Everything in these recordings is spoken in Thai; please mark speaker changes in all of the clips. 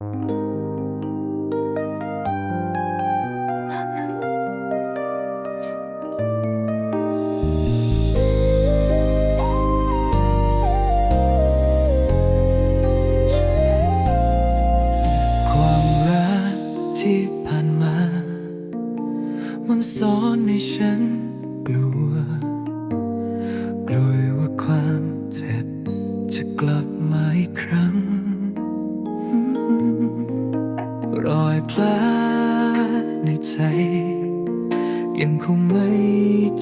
Speaker 1: ความรักที่ผ่านมา มันสอนให้ฉันกลัว กลัวว่าความเจ็บจะกลับมาอีกครั้ง ใจ ยังคงไม่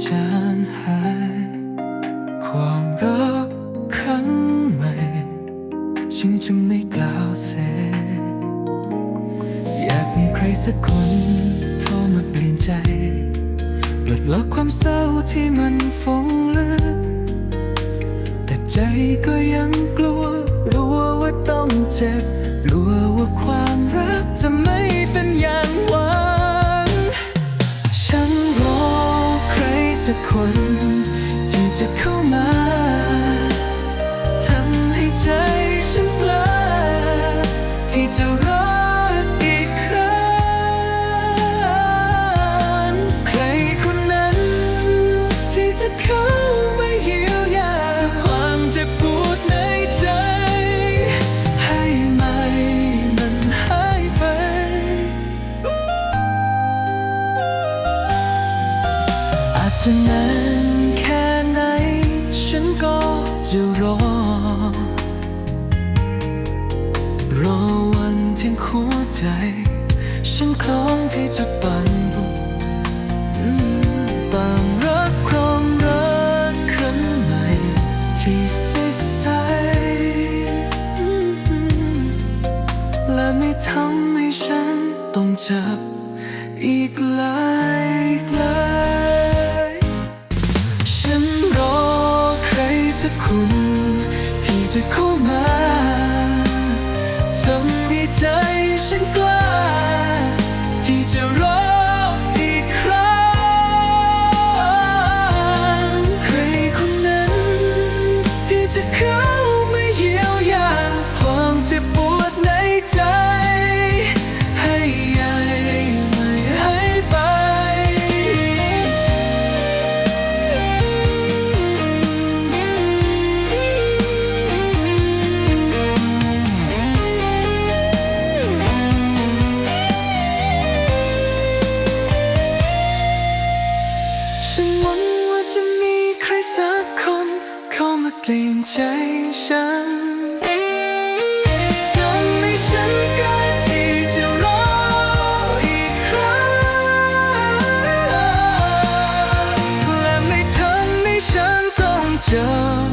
Speaker 1: จางหาย ความรักครั้งใหม่ฉันจะไม่กล่าวเสียอยากมีใครสักคนโทรมาเปลี่ยนใจปลดล็อกความเศร้าที่มันฟงลึกแต่ใจก็ยังกลัวกลัวว่าต้องเจ็บก สักคน จะนานแค่ไหน ฉันก็จะรอ รอวันที่หัวใจ ฉันคล้องที่จะปั่นบุกอืมบางรักครองรักครั้งใหม่ที่ใสๆอืมและไม่ทำให้ฉันต้องเจ็บอีกหลย ที่จ ใจฉันทำให้ฉันกล้ที่จะรออีกครั้งและไม่ทำให้ฉันต้องเจอ